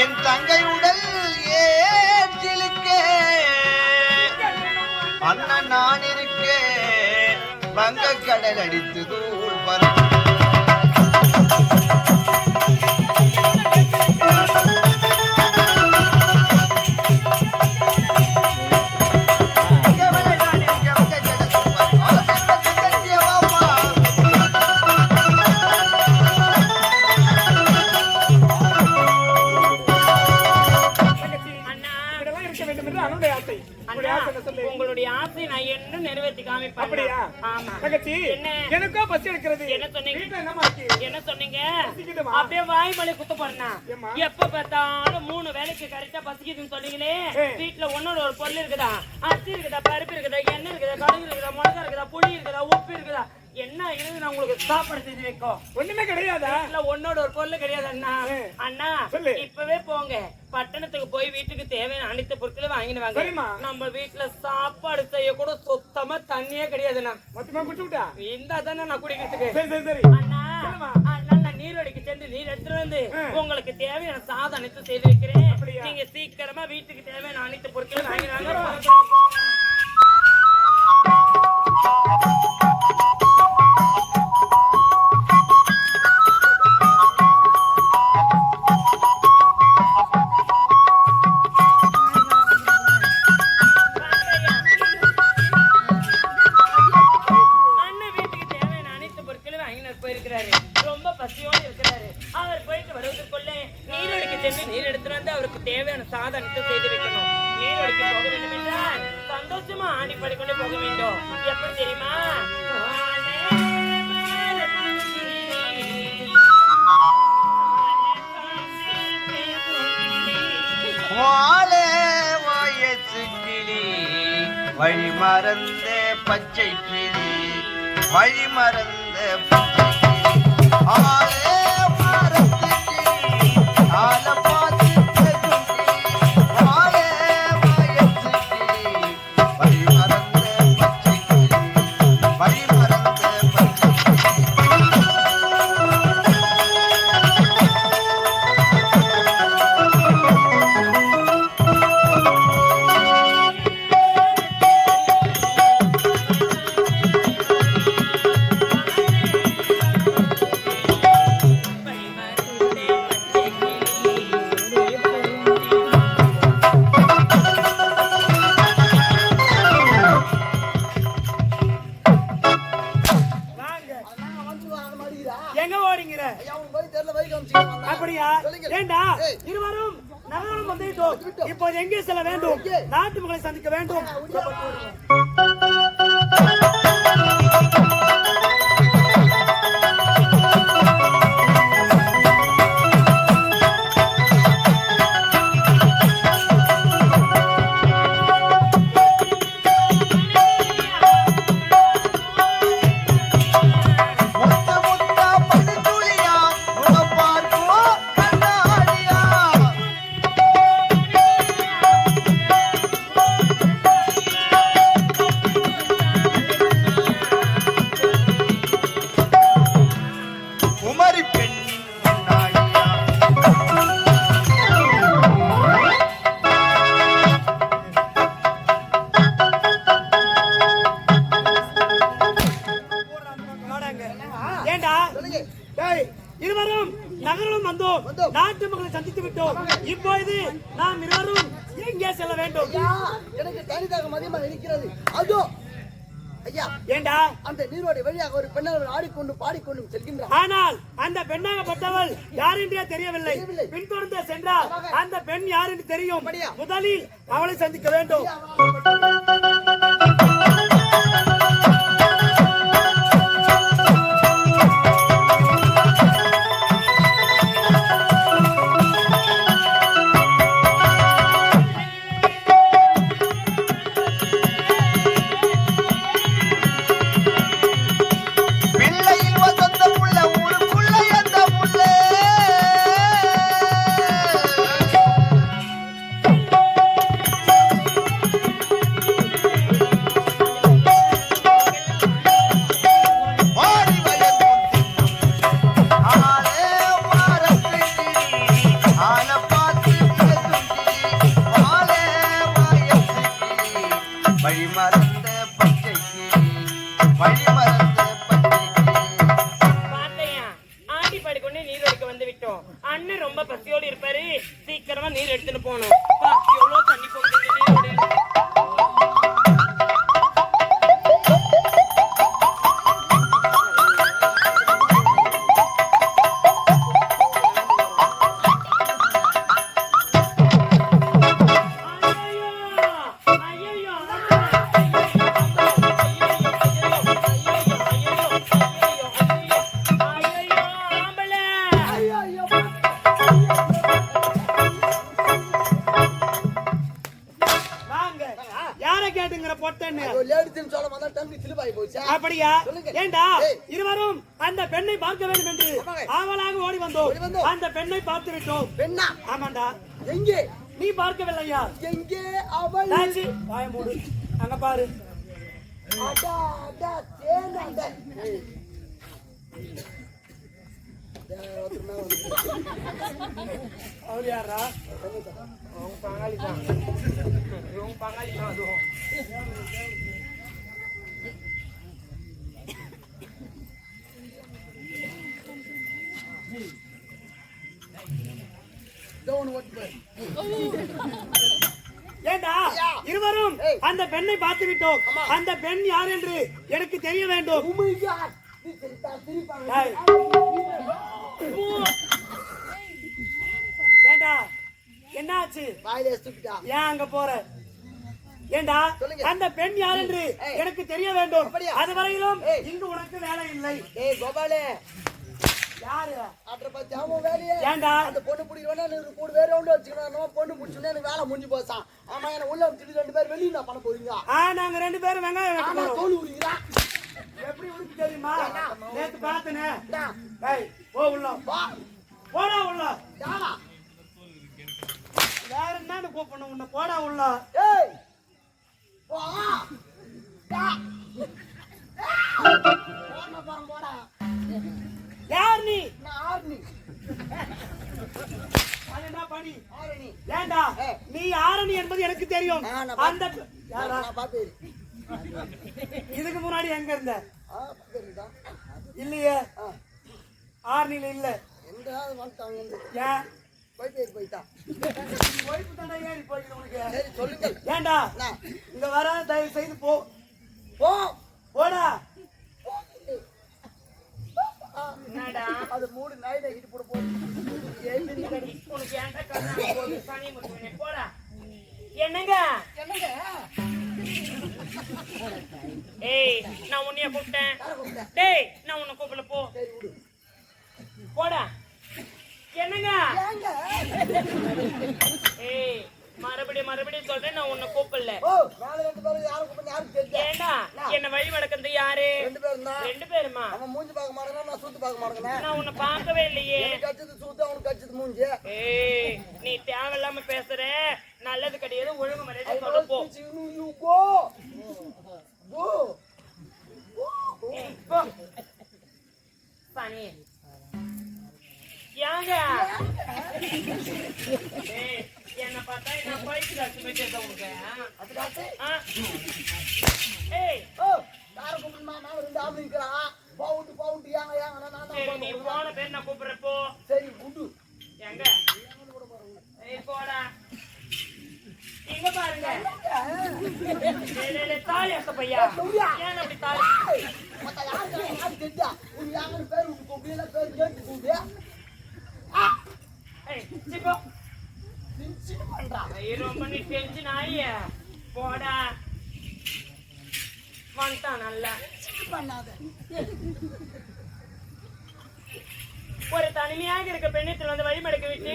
என் தங்கை உடல் ஏற்றிலுக்க அண்ணன் நான் இருக்க வங்க கடல் அடித்து தூள் பறக்கும். என்ன நிறைவேற்றி காமிப்பேன் அப்படியா? ஆமா. தங்கச்சி என்ன? எனக்கோ பசி எடுக்கிறது? என்ன சொன்னீங்க? என்ன சொன்னீங்க? அப்படியே வாய் மலை குத்த போறேன்னா? எப்ப பார்த்தாலும் மூணு வேலைக்கு கரெக்டா பசிக்குதுன்னு சொன்னீங்களே. வீட்டுல ஒன்னோட ஒரு பொருள் இருக்குதா? அரிசி இருக்குதா? பருப்பு இருக்குதா? எண்ணெய் இருக்குதா? கடுகு இருக்குதா? மிளகா இருக்குதா? புளி இருக்குதா? உப்பு இருக்குதா? என்ன இருக்குது நான் உங்களுக்கு சாப்பாடு செஞ்சு வைக்கும். ஒண்ணுமே கிடையாதா? வீட்டுல ஒன்னோட ஒரு பொருள் கிடையாது அண்ணா. அண்ணா. இப்பவே போங்க. பட்டணத்துக்கு போய் வீட்டுக்கு தேவையான அனைத்து பொருட்களும் வாங்கிட்டு சரிம்மா. வாங்க நம்ம வீட்டுல சாப்பாடு செய்ய கூட சுத்தமா தண்ணியே கிடையாதுண்ணா மொத்தமா குடிச்சு விட்டா இந்த தானே நான் குடிக்கிறதுக்கு. சரி சரி சரி. அண்ணா நான் நீர்வடிக்கு சென்று நீர் எடுத்துட்டு வந்து. உங்களுக்கு தேவையான சாதம் அனைத்து செய்து வைக்கிறேன்? நீங்க சீக்கிரமா வீட்டுக்கு தேவையான அனைத்து பொருட்களும் வாங்கினாங்க வந்து அவருக்கு தேவையான சாதனத்தை செய்து வைக்கணும். நீரடிக்கு போக வேண்டும் என்றால் சந்தோஷமா ஆணி படிக்கொண்டு போக வேண்டும். எப்படி தெரியுமா? கிளி வழி மறந்த பச்சை கிளி வழி மறந்த பச்சை கிளி. Oh, yeah. நகரம் வந்தோம். நாட்டு மக்களை சந்தித்து விட்டோம். இப்பொழுது நாம் இருவரும் எங்கே செல்ல வேண்டும். எனக்கு தனிதாக மதியமாக இருக்கிறது. அதோ ஐயா ஏண்டா? அந்த நீரோடை வழியாக ஒரு பெண்ணவர் ஆடிக்கொண்டு பாடிக்கொண்டும் செல்கின்றார். ஆனால் அந்த பெண்ணாகப்பட்டவள் யார் என்றே தெரியவில்லை. பின்தொடர்ந்து சென்றால் அந்த பெண் யார் என்று தெரியும்? முதலில் அவளை சந்திக்க வேண்டும். அப்படியா. ஏண்டா. இருவரும் அந்த பெண்ணை பார்க்க வேண்டும் என்று. ஆவலாக ஓடி வந்தோம். அந்த பெண்ணை பார்த்து விட்டோம் பெண்ணா? ஆமாண்டா. எங்கே? நீ பார்க்கவில்லையா? எங்கே? அவள். வாய மூடு. அங்க பாரு. அடா அடா தேன் அட அவர் யாரா உன் பங்காளி தான். உன் பங்காளி தான் அதுவும். ஏண்டா. இருவரும். அந்த பெண்ணை பார்த்து விட்டோம். அந்த பெண் யார் என்று எனக்கு தெரிய வேண்டும் ஏண்டா? என்னாச்சு. ஏன் அங்க போற? ஏண்டா. அந்த பெண் யார் என்று. எனக்கு தெரிய வேண்டும்? அது வரையிலும். இங்கு உனக்கு வேலை இல்லை. ஏய் கோபாலே. யாரு? அப்புறம் பார்த்து அவன் வேலையே. ஏண்டா? அந்த பொண்ணு பிடிக்கணும்னா எனக்கு கூட வேற ரவுண்ட் வச்சுக்கணும். பொண்ணு பிடிச்சோன்னா எனக்கு வேலை முடிஞ்சு போச்சான் ஆமா என்ன உள்ள வச்சுட்டு ரெண்டு பேர் வெளியே நான் பண்ண போறீங்க? ஆ நாங்க ரெண்டு பேரும் வெங்காயம். தோல் உரிக்கிறா. எப்படி உனக்கு தெரியுமா? நேத்து பார்த்தனே. ஏய் போ உள்ள. வா போடா உள்ள. யாரா வேற என்னன்னு கூப்பிடணும் உன்னை. போடா உள்ள. ஏய் வா டா போடா யார் நீ? பணி? ஆரணி ஏண்டா. நீ ஆரணி என்பது எனக்கு தெரியும். அந்த யாரா இதுக்கு முன்னாடி எங்க இருந்த? இல்லையே. ஆ. ஆரணியில இல்ல. ஏன்? ஏண்டா இங்க வர தயவு செய்து போ. போ. போடா. அது மூணு நாய் நகிட்டு போட. போகுது உனக்கு ஏன்டா கண்ணாடி போகுது? சனி முத்துவனே, போடா. என்னங்க? என்னங்க? ஏய் நான் உன்னைய கூப்பிட்டேன். டேய் நான் உன்னை கூப்பிடல போ. போடா. என்னங்க? ஏய் மறுபடியும் மறுபடியும் சொல்றேன் நான் உன்னை கூப்பிடல. ஏண்டா என்ன வழி வளர்க்கறது யாரு? ரெண்டு பேரும் தான் ரெண்டு பேருமா? அவன் மூஞ்சி பார்க்க மாட்டேங்கிறான் நான் சூத்து பார்க்க மாட்டேங்கிறேன் நான் உன்னை பார்க்கவே இல்லையே. கச்சது சூத்து அவனுக்கு கச்சது மூஞ்சி. ஏய் நீ தேவையில்லாம பேசுற. நல்லது கிடையாது ஒழுங்கு மரியாதை சொல்ல போ. teach you, you go. Go. ஏய், போ. சனி. ஏங்க? ஏய் என்ன பார்த்தா என்ன பைக்கு காசு போயிட்டு உனக்கு அது காட்டு. ஆ? ஏய் ஓ, யாரை கூப்பிடணுமா? மேல ரெண்டு ஆள் நிக்கிறான். பவுண்டு, பவுண்டு, ஏங்க, ஏங்க, நான் தான் சரி நீ கூப்பிடுறேன். போன பேர் நான் கூப்பிடுறப்போ சரி விடு. எங்க ஏய் போடா இங்க பாருங்க டேய், டேய், டேய், தாலி அத்த பையா ஏன் அப்படி தாலி ஏய், மத்த யாருக்கு யாருக்கு தெரிஞ்சா? உன் ஏங்கன்னு பேர் விட்டு கூப்பிடு, இல்ல பேர் கேட்டு கூப்பிடு. ஆ, ஏய் சிப்போ சின்ன பண்றா. ஐயோ ரொம்ப நீ டென்ஷன் ஆகிய போடா வந்துட்டான் நல்லா பண்ணாத. ஒரு தனிமையாக இருக்க பெண்ணத்தில் வந்து வழிமடக்க விட்டு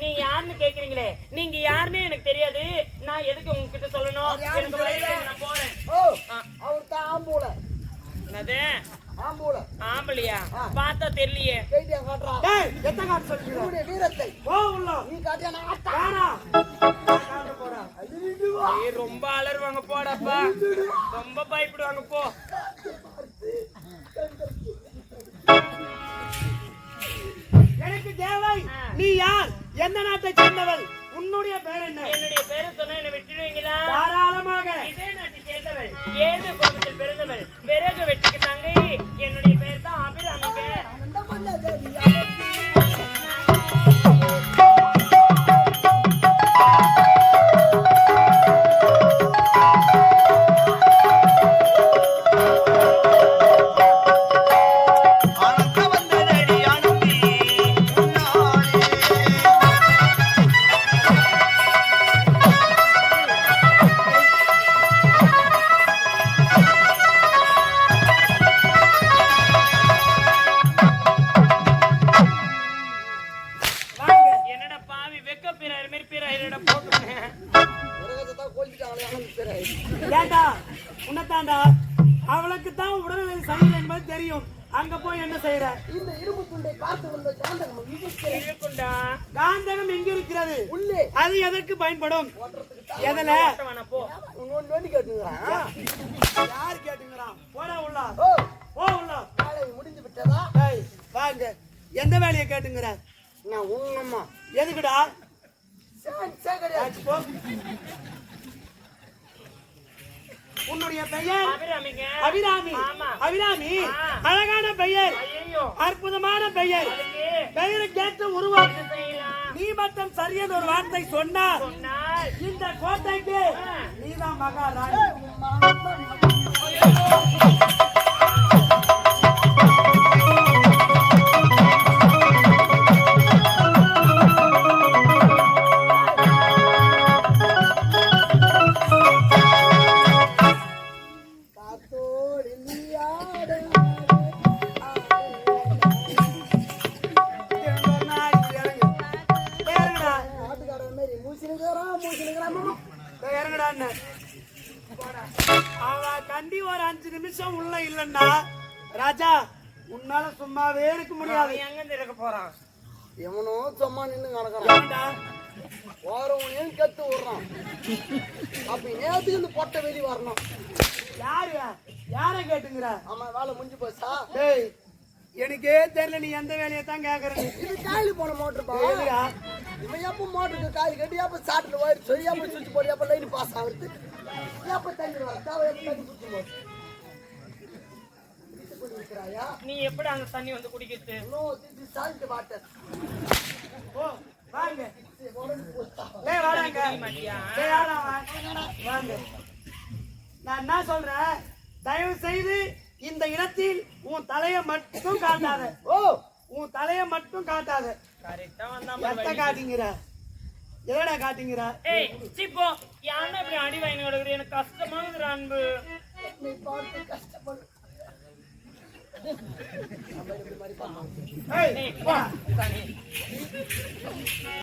நீ யாருன்னு கேக்குறீங்களே நீங்க யாருன்னு எனக்கு தெரியாது நான் எதுக்கு உங்ககிட்ட சொல்லணும் எனக்கு போறேன். அவர் தான் ஆம்பூல. என்னது? ஆம்பூல. ஆம்பளையா. பார்த்தா தெரியலையே. டேய்! வீரத்தை. போ உள்ள. நீ காட்டியா நான் ஆட்டா. வேணா நான் காட்ட போறேன் அள்ளிட்டு வா. ஏய் ரொம்ப அலறுவாங்க போடாப்பா. ரொம்ப பயப்படுவாங்க போ. எனக்கு தேவை. நீ யார்? எந்த நாட்டை சேர்ந்தவள்? உன்னுடைய பேர் என்ன? என்னுடைய பேரை சொன்னா என்ன விட்டுடுவீங்களா? தாராளமாக. இதே நாட்டை சேர்ந்தவள் ஏது கோபத்தில் பிறந்தவள் விறகு வெட்டிக்கு தங்கை என்னுடைய பேர் தான் எதுல கேட்டுங்கிறான் யார் கேட்டுங்கிறான் போடா உள்ள போ உள்ள வேலை முடிஞ்சு விட்டதா ஏய் வாங்க எந்த வேலையை கேட்டுங்கிற நான் உங்கம்மா எதுக்குடா உன்னுடைய பெயர் அபிராமி. அபிராமி. அழகான பெயர். அற்புதமான பெயர். பெயரை கேட்டு உருவாக்கு. நீ மட்டும் சரியான ஒரு வார்த்தை சொன்னால் இந்த கோட்டைக்கு. நீதான் மகாராணி அவ கண்டி ஒரு அஞ்சு நிமிஷம் உள்ள இல்லன்னா ராஜா உன்னால சும்மாவே இருக்க முடியாது. அவன் எங்க இருக்க போறான்? எவனோ சும்மா நின்று கிடக்குறான். ஏன்டா? ஓரவனையும் கத்து விடுறான். அப்ப நேரத்துக்கு இந்த பொட்டை வெளி வரணும். யாரு? யார கேட்டுங்கிற? ஆமா வேலை முடிஞ்சு போச்சா? டேய் எனக்கே தெரியல நீ எந்த வேலையை தான் கேக்குற? நீ. இது காலி போன மோட்டர் எதுடா? இவன் எப்ப மோட்டருக்கு காலி கட்டி எப்ப சாட்டில் போயிட்டு சொல்லி எப்ப சுவிட்ச் போட்டு எப்ப லைன் பாஸ் ஆகுது எப்ப தண்ணி வர எப்ப தண்ணி குடிச்சு நீ எப்படி அந்த தண்ணி வந்து குடிக்கிறது? No this is salt water ஓ வாங்க. டேய் வாடாங்க மாட்டியா? டேய் யாரா வா? வாங்க. நான் என்ன சொல்றேன்? தயவு செய்து இந்த இடத்தில் உன் தலையை மட்டும் காட்டாத. ஓ உன் தலையை மட்டும் காட்டாத. எத்த காட்டிங்கிற? எதடா காட்டிங்கிற? ஏய் சிப்போ யானை இப்படி அடி வாங்கி கிடக்குது எனக்கு கஷ்டமாகுது அன்பு. நீ பார்த்து கஷ்டப்படு. ஏய் வா.